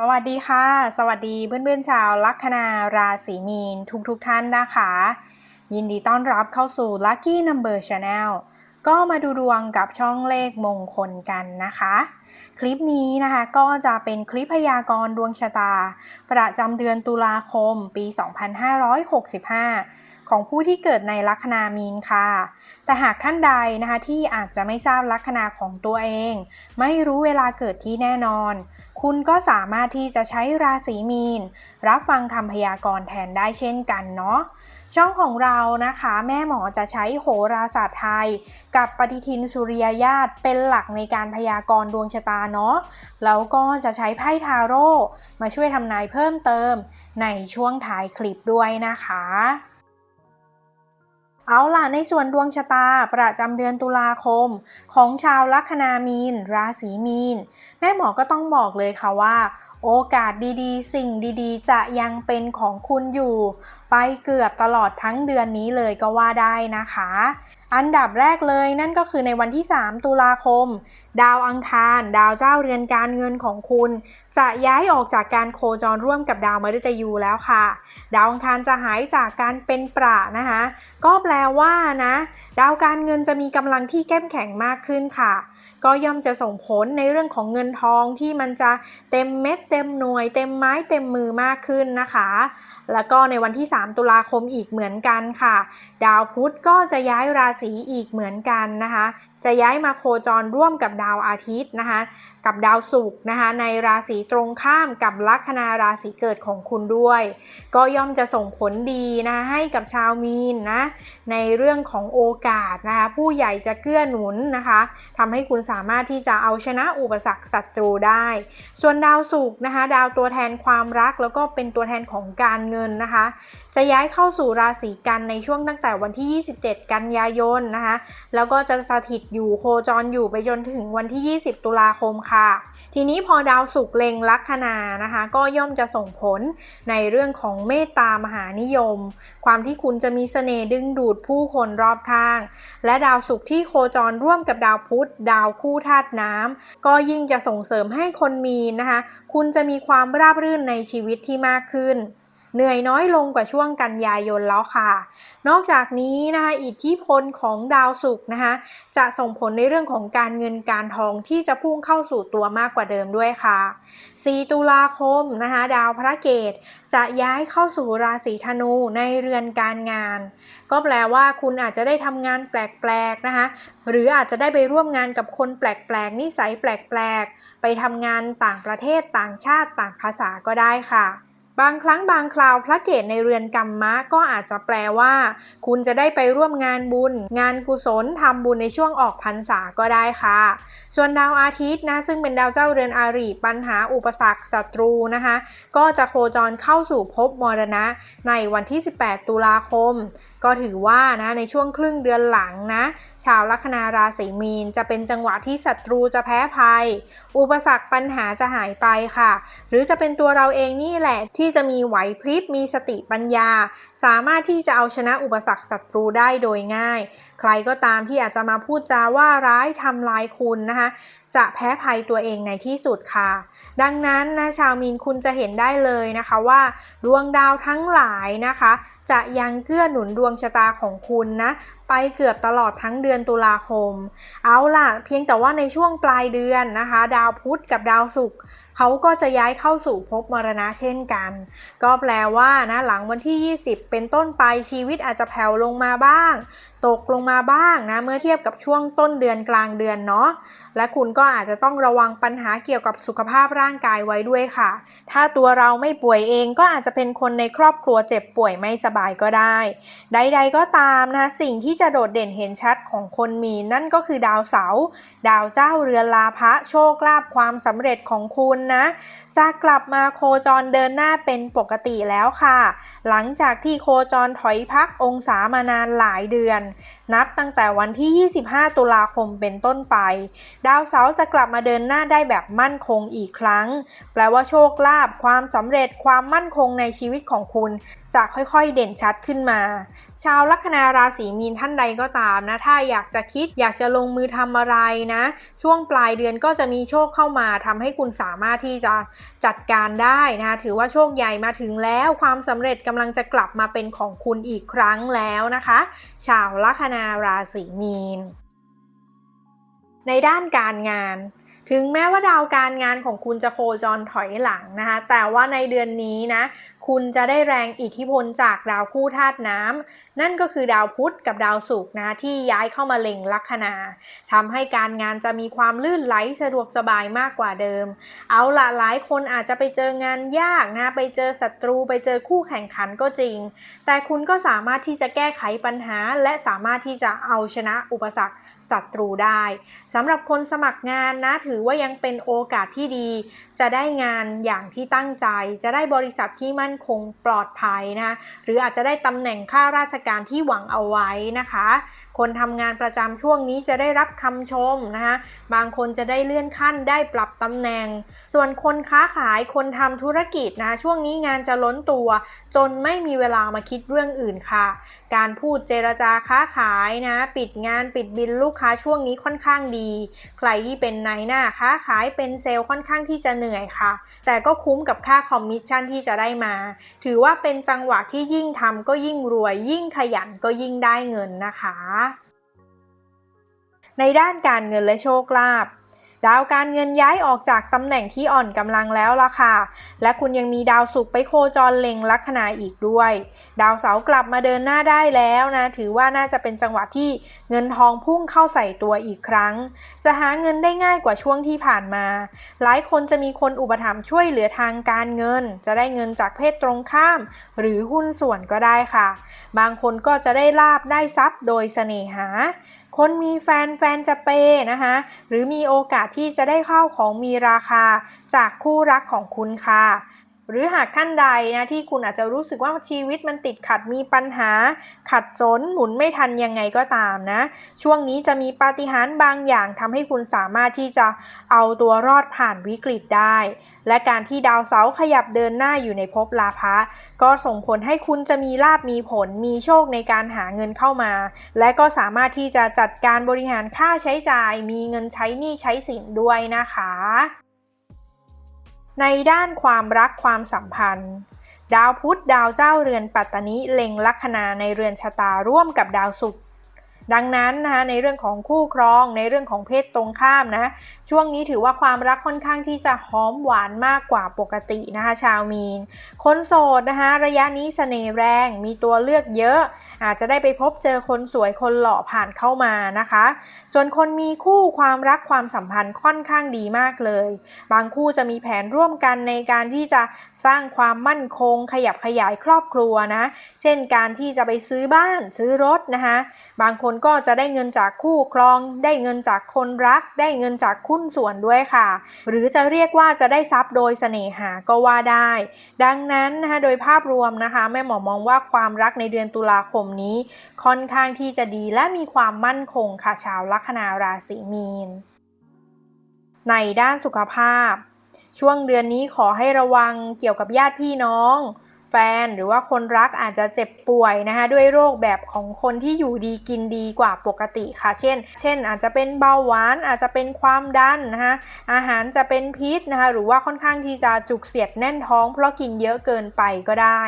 สวัสดีค่ะ สวัสดีเพื่อนๆชาวลัคนาราศีมีนทุกๆทท่านนะคะ ยินดีต้อนรับเข้าสู่ Lucky Number Channel ก็มาดูดวงกับช่องเลขมงคลกันนะคะ คลิปนี้นะคะก็จะเป็นคลิปพยากรณ์ดวงชะตา ประจำเดือนตุลาคมปี 2565ของผู้ที่เกิดในลัคนามีนค่ะ แต่หากท่านใดนะคะที่อาจจะไม่ทราบลัคนาของตัวเอง ไม่รู้เวลาเกิดที่แน่นอน คุณก็สามารถที่จะใช้ราศีมีน รับฟังคำพยากรณ์แทนได้เช่นกันเนาะช่องของเรานะคะ แม่หมอจะใช้โหราศาสตร์ไทย กับปฏิทินสุริยญาตเป็นหลักในการพยากรณ์ดวงชะตาเนาะแล้วก็จะใช้ไพ่ทาโร่มาช่วยทำนายเพิ่มเติมในช่วงท้ายคลิปด้วยนะคะ เอาล่ะในส่วนดวงชะตาประจำเดือนตุลาคม ของชาวลัคนามีน ราศีมีน แม่หมอก็ต้องบอกเลยค่ะว่า โอกาสดีๆ สิ่งดีๆ จะยังเป็นของคุณอยู่ ไปเกือบตลอดทั้งเดือนนี้เลยก็ว่าได้นะคะ อันดับแรกเลยนั่นก็คือในวันที่ 3 ตุลาคม ดาวอังคาร ดาวเจ้าเรือนการเงินของคุณ จะย้ายออกจากการโคจรร่วมกับดาวมฤตยูแล้วค่ะ ดาวอังคารจะหายจากการเป็นประนะคะ ก็แปลว่านะ ดาวการเงินจะมีกำลังที่เข้มแข็งมากขึ้นค่ะก็ย่อมจะส่งผลในเรื่องของเงินทองที่มันจะเต็มเม็ดเต็มหน่วย เต็มไม้เต็มมือมากขึ้นนะคะ แล้วก็ในวันที่ 3 ตุลาคมอีกเหมือนกันค่ะ ดาวพุธก็จะย้ายราศีอีกเหมือนกันนะคะจะย้ายมาโคจรร่วมกับดาวอาทิตย์นะคะ กับดาวศุกร์นะคะ ในราศีตรงข้ามกับลัคนาราศีเกิดของคุณด้วย ก็ย่อมจะส่งผลดีนะให้กับชาวมีนนะ ในเรื่องของโอกาสนะคะ ผู้ใหญ่จะเกื้อหนุนนะคะทำให้คุณสามารถที่จะเอาชนะอุปสรรคศัตรูได้ ส่วนดาวศุกร์นะคะ ดาวตัวแทนความรักแล้วก็เป็นตัวแทนของการเงินนะคะ จะย้ายเข้าสู่ราศีกันในช่วงตั้งแต่วันที่ 27 กันยายนนะคะ แล้วก็จะสถิตอยู่โคจรอยู่ไปจนถึงวันที่ 20 ตุลาคมค่ะ ทีนี้พอดาวศุกร์เล็งลัคนานะคะ ก็ย่อมจะส่งผลในเรื่องของเมตตามหานิยม ความที่คุณจะมีเสน่ห์ดึงดูดผู้คนรอบข้าง และดาวศุกร์ที่โคจรร่วมกับดาวพุธ ดาวคู่ธาตุน้ำก็ยิ่งจะส่งเสริมให้คนมีนะคะ คุณจะมีความราบรื่นในชีวิตที่มากขึ้น เหนื่อยน้อยลงกว่าช่วงกันยายนแล้วค่ะ นอกจากนี้นะคะอิทธิพลของดาวศุกร์นะคะจะส่งผลในเรื่องของการเงินการทองที่จะพุ่งเข้าสู่ตัวมากกว่าเดิมด้วยค่ะ 4 ตุลาคมนะคะดาวพระเกตจะย้ายเข้าสู่ราศีธนูในเรือนการงาน ก็แปลว่าคุณอาจจะได้ทำงานแปลกๆนะคะหรืออาจจะได้ไปร่วมงานกับคนแปลกๆนิสัยแปลกๆ ไปทำงานต่างประเทศต่างชาติต่างภาษาก็ได้ค่ะ บางครั้งบางคราวพระเกศในเรือนกรรมะก็อาจจะแปลว่า คุณจะได้ไปร่วมงานบุญ งานกุศลทำบุญในช่วงออกพรรษาก็ได้ค่ะ ส่วนดาวอาทิตย์นะซึ่งเป็นดาวเจ้าเรือนอารีปัญหาอุปสรรคศัตรูนะคะ ก็จะโคจรเข้าสู่ภพมรณะในวันที่ 18 ตุลาคมก็ถือว่านะในช่วงครึ่งเดือนหลังนะชาวลัคนาราศีมีนจะเป็นจังหวะที่ศัตรูจะแพ้ภัย อุปสรรคปัญหาจะหายไปค่ะ หรือจะเป็นตัวเราเองนี่แหละที่จะมีไหวพริบมีสติปัญญา สามารถที่จะเอาชนะอุปสรรคศัตรูได้โดยง่าย ใครก็ตามที่อาจจะมาพูดจาว่าร้ายทำลายคุณนะคะ จะแพ้ภัยตัวเองในที่สุดค่ะ ดังนั้นนะชาวมีนคุณจะเห็นได้เลยนะคะว่าดวงดาวทั้งหลายนะคะ จะยังเกื้อหนุนดวงชะตาของคุณนะไปเกือบตลอดทั้งเดือนตุลาคม เอาล่ะ เพียงแต่ว่าในช่วงปลายเดือนนะคะ ดาวพุธกับดาวศุกร์ เขาก็จะย้ายเข้าสู่ภพมรณะเช่นกัน ก็แปลว่านะหลังวันที่ 20 เป็นต้นไปชีวิตอาจจะแผ่วลงมาบ้าง ตกลงมาบ้างนะเมื่อเทียบกับช่วงต้นเดือนกลางเดือนเนาะและคุณก็อาจจะต้องระวังปัญหาเกี่ยวกับสุขภาพร่างกายไว้ด้วยค่ะ ถ้าตัวเราไม่ป่วยเองก็อาจจะเป็นคนในครอบครัวเจ็บป่วยไม่สบายก็ได้ ใด ๆ ก็ตามนะสิ่งที่จะโดดเด่นเห็นชัดของคนมีนั่นก็คือดาวเสาร์ดาวเจ้าเรือนลาภะโชคลาภความสำเร็จของคุณนะ จะกลับมาโคจรเดินหน้าเป็นปกติแล้วค่ะ หลังจากที่โคจรถอยพักองศามานานหลายเดือน นับตั้งแต่วันที่ 25 ตุลาคมเป็นต้นไป ดาวเสาร์จะกลับมาเดินหน้าได้แบบมั่นคงอีกครั้ง แปลว่าโชคลาภความสำเร็จความมั่นคงในชีวิตของคุณจะค่อยๆเด่นชัดขึ้นมา ชาวลัคนาราศีมีนท่านานใดก็ตามนะ ถ้าอยากจะคิดอยากจะลงมือทำอะไรนะ ช่วงปลายเดือนก็จะมีโชคเข้ามาทำให้คุณสามารถที่จะจัดการได้นะถือว่าโชคใหญ่มาถึงแล้วความสำเร็จกำลังจะกลับมาเป็นของคุณอีกครั้งแล้วนะคะ ชาวลัคนาราศีมีน ในด้านการงานถึงแม้ว่าดาวการงานของคุณจะโคจรถอยหลังนะคะ แต่ว่าในเดือนนี้นะ คุณจะได้แรงอิทธิพลจากดาวคู่ธาตุน้ำนั่นก็คือดาวพุธกับดาวศุกร์นะที่ย้ายเข้ามาเล็งลัคนาทำให้การงานจะมีความลื่นไหลสะดวกสบายมากกว่าเดิม เอาละหลายคนอาจจะไปเจองานยากนะไปเจอศัตรูไปเจอคู่แข่งขันก็จริง แต่คุณก็สามารถที่จะแก้ไขปัญหา และสามารถที่จะเอาชนะอุปสรรคศัตรูได้สำหรับคนสมัครงานนะถือว่ายังเป็นโอกาสที่ดี จะได้งานอย่างที่ตั้งใจ จะได้บริษัทที่มั่นคงปลอดภัยนะหรืออาจจะได้ตำแหน่งข้าราชการที่หวังเอาไว้นะคะ คนทำงานประจำช่วงนี้จะได้รับคำชมนะคะบางคนจะได้เลื่อนขั้นได้ปรับตำแหน่ง ส่วนคนค้าขายคนทำธุรกิจนะช่วงนี้งานจะล้นตัว จนไม่มีเวลามาคิดเรื่องอื่นค่ะ การพูดเจรจาค้าขายนะ ปิดงานปิดบินลูกค้าช่วงนี้ค่อนข้างดี ใครที่เป็นนายหน้าค้าขายเป็นเซลล์ค่อนข้างที่จะเหนื่อยค่ะ แต่ก็คุ้มกับค่าคอมมิชชั่นที่จะได้มา ถือว่าเป็นจังหวะที่ยิ่งทำก็ยิ่งรวย ยิ่งขยันก็ยิ่งได้เงินนะคะ ในด้านการเงินและโชคลาภดาวการเงินย้ายออกจากตำแหน่งที่อ่อนกำลังแล้วล่ะค่ะ และคุณยังมีดาวศุกร์ไปโคจรเล็งลัคนาอีกด้วย ดาวเสาร์กลับมาเดินหน้าได้แล้วนะ ถือว่าน่าจะเป็นจังหวะที่เงินทองพุ่งเข้าใส่ตัวอีกครั้ง จะหาเงินได้ง่ายกว่าช่วงที่ผ่านมา หลายคนจะมีคนอุปถัมภ์ช่วยเหลือทางการเงิน จะได้เงินจากเพศตรงข้าม หรือหุ้นส่วนก็ได้ค่ะ บางคนก็จะได้ลาบได้ทรัพย์โดยเสน่หา คนมีแฟนแฟนจะเปย์นะคะหรือมีโอกาสที่จะได้ข้าวของมีราคาจากคู่รักของคุณค่ะ หรือหากท่านใดนะที่คุณอาจจะรู้สึกว่าชีวิตมันติดขัดมีปัญหา ขัดสนหมุนไม่ทันยังไงก็ตามนะ ช่วงนี้จะมีปาฏิหาริย์บางอย่างทำให้คุณสามารถที่จะเอาตัวรอดผ่านวิกฤตได้ และการที่ดาวเสาร์ขยับเดินหน้าอยู่ในภพลาภะก็ส่งผลให้คุณจะมีลาบมีผลมีโชคในการหาเงินเข้ามา และก็สามารถที่จะจัดการบริหารค่าใช้จ่าย มีเงินใช้หนี้ใช้สินด้วยนะคะ ในด้านความรักความสัมพันธ์ ดาวพุธดาวเจ้าเรือนปัตตนิเล็งลัคนาในเรือนชะตาร่วมกับดาวศุกร์ ดังนั้นนะคะในเรื่องของคู่ครองในเรื่องของเพศตรงข้ามนะ ช่วงนี้ถือว่าความรักค่อนข้างที่จะหอมหวานมากกว่าปกตินะคะ ชาวมีน คนโสดนะคะระยะนี้เสน่ห์แรงมีตัวเลือกเยอะ อาจจะได้ไปพบเจอคนสวยคนหล่อผ่านเข้ามานะคะ ส่วนคนมีคู่ความรักความสัมพันธ์ค่อนข้างดีมากเลย บางคู่จะมีแผนร่วมกันในการที่จะสร้างความมั่นคง ขยับขยายครอบครัวนะ เช่นการที่จะไปซื้อบ้านซื้อรถนะคะ บางคนก็จะได้เงินจากคู่ครอง ได้เงินจากคนรัก ได้เงินจากคุ้นส่วนด้วยค่ะ หรือจะเรียกว่าจะได้ทรัพย์โดยเสน่หาก็ว่าได้ ดังนั้นนะคะโดยภาพรวมนะคะแม่หมอมองว่าความรักในเดือนตุลาคมนี้ ค่อนข้างที่จะดีและมีความมั่นคงค่ะชาวลัคนาราศีมีน ในด้านสุขภาพ ช่วงเดือนนี้ขอให้ระวังเกี่ยวกับญาติพี่น้อง แฟนหรือว่าคนรักอาจจะเจ็บป่วยนะคะด้วยโรคแบบของคนที่อยู่ดีกินดีกว่าปกติค่ะ เช่น เช่น อาจจะเป็นเบาหวานอาจจะเป็นความดันนะคะอาหารจะเป็นพิษนะคะหรือว่าค่อนข้างที่จะจุกเสียดแน่นท้อง เพราะกินเยอะเกินไปก็ได้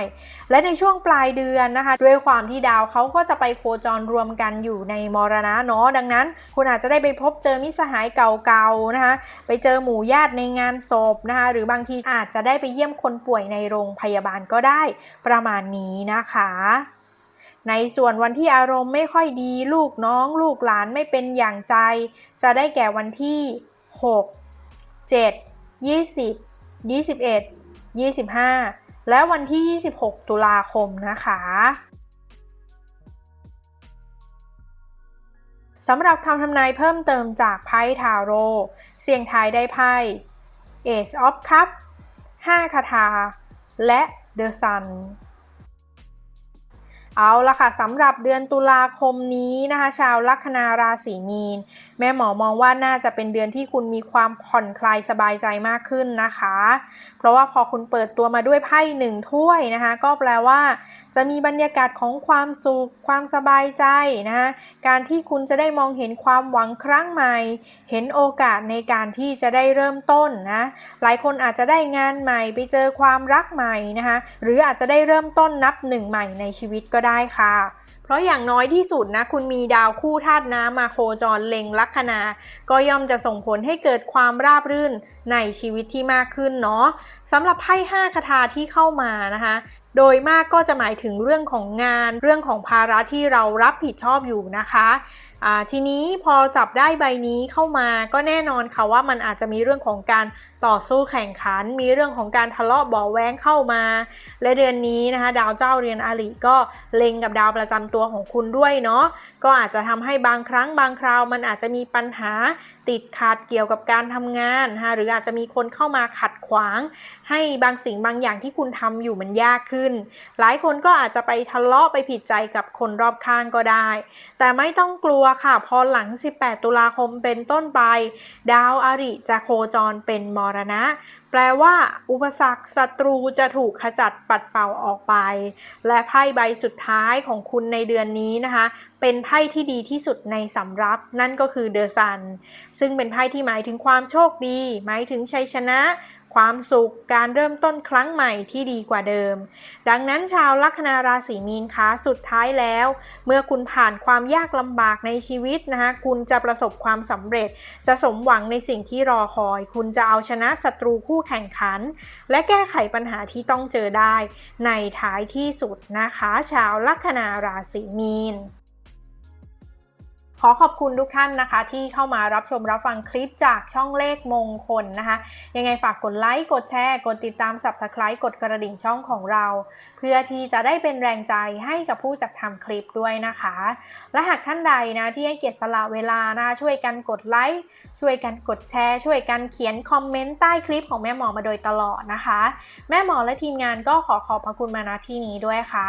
และในช่วงปลายเดือนนะคะ ด้วยความที่ดาวเขาก็จะไปโคจรรวมกันอยู่ในมรณะเนาะดังนั้น คุณอาจจะได้ไปพบเจอมิตรสหายเก่าๆนะคะไปเจอหมู่ญาติในงานศพนะคะหรือบางทีอาจจะได้ไปเยี่ยมคนป่วยในโรงพยาบาลก็ได้ประมาณนี้นะคะ ในส่วนวันที่อารมณ์ไม่ค่อยดีลูกน้องลูกหลานไม่เป็นอย่างใจ จะได้แก่วันที่ 6 7 20 21 25 และวันที่ 26 ตุลาคมนะคะสำหรับคำทำนายเพิ่มเติมจากไพ่ทาโร่เสี่ยงทายได้ไพ่ Ace of Cup 5คาถา และ The Sun เอาละค่ะสำหรับเดือนตุลาคมนี้นะคะ ชาวลัคนาราศีมีน แม่หมอมองว่าน่าจะเป็นเดือนที่คุณมีความผ่อนคลายสบายใจมากขึ้นนะคะ เพราะว่าพอคุณเปิดตัวมาด้วยไพ่หนึ่งถ้วยนะคะ ก็แปลว่า จะมีบรรยากาศของความสุขความสบายใจนะคะการที่คุณจะได้มองเห็นความหวังครั้งใหม่ เห็นโอกาสในการที่จะได้เริ่มต้นนะหลายคนอาจจะได้งานใหม่ไปเจอความรักใหม่นะคะหรืออาจจะได้เริ่มต้นนับหนึ่งใหม่ในชีวิตก็ได้ได้ค่ะ เพราะอย่างน้อยที่สุดนะ คุณมีดาวคู่ธาตุน้ำมาโคจรเล็งลัคนา ก็ย่อมจะส่งผลให้เกิดความราบรื่นในชีวิตที่มากขึ้นเนาะสำหรับไพ่ห้าคาถาที่เข้ามานะคะ โดยมากก็จะหมายถึงเรื่องของงาน เรื่องของภาระที่เรารับผิดชอบอยู่นะคะ ทีนี้พอจับได้ใบนี้เข้ามาก็แน่นอนค่ะว่ามันอาจจะมีเรื่องของการต่อสู้แข่งขัน มีเรื่องของการทะเลาะเบาะแว้งเข้ามา และเดือนนี้นะคะ ดาวเจ้าเรียนอาลีก็เล็งกับดาวประจำตัวของคุณด้วยเนาะก็อาจจะทำให้บางครั้งบางคราวมันอาจจะมีปัญหาติดขัดเกี่ยวกับการทำงานนะคะหรืออาจจะมีคนเข้ามาขัดขวาง ให้บางสิ่งบางอย่างที่คุณทำอยู่มันยากขึ้น หลายคนก็อาจจะไปทะเลาะไปผิดใจกับคนรอบข้างก็ได้ แต่ไม่ต้องกลัวค่ะ พอหลัง 18 ตุลาคมเป็นต้นไป ดาวอาริจะโคจรเป็นมรณะ แปลว่า อุปสรรคศัตรูจะถูกขจัดปัดเป่าออกไป และไพ่ใบสุดท้ายของคุณในเดือนนี้นะคะ เป็นไพ่ที่ดีที่สุดในสำรับ นั่นก็คือเดอะซันซึ่งเป็นไพ่ที่หมายถึงความโชคดี หมายถึงชัยชนะ ความสุข การเริ่มต้นครั้งใหม่ที่ดีกว่าเดิม ดังนั้นชาวลัคนาราศีมีนคะสุดท้ายแล้ว เมื่อคุณผ่านความยากลำบากในชีวิตนะคะคุณจะประสบความสำเร็จจะสมหวังในสิ่งที่รอคอย คุณจะเอาชนะศัตรูคู่แข่งขัน และแก้ไขปัญหาที่ต้องเจอได้ ในท้ายที่สุดนะคะ ชาวลัคนาราศีมีน ขอขอบคุณทุกท่านนะคะ ที่เข้ามารับชมรับฟังคลิปจากช่องเลขมงคลนะคะ ยังไงฝากกดไลค์ กดแชร์ กดติดตาม Subscribe กดกระดิ่งช่องของเรา เพื่อที่จะได้เป็นแรงใจให้กับผู้จัดทำคลิปด้วยนะคะ และหากท่านใดนะที่ให้เกียรติสละเวลานะช่วยกันกดไลค์ ช่วยกันกดแชร์ ช่วยกันเขียนคอมเมนต์ใต้คลิปของแม่หมอมาโดยตลอดนะคะ แม่หมอและทีมงานก็ขอขอบพระคุณมาณที่นี้ด้วยค่ะ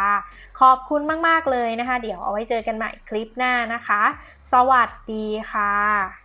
ขอบคุณมากๆเลยนะคะ เดี๋ยวเอาไว้เจอกันใหม่คลิปหน้านะคะสวัสดีค่ะ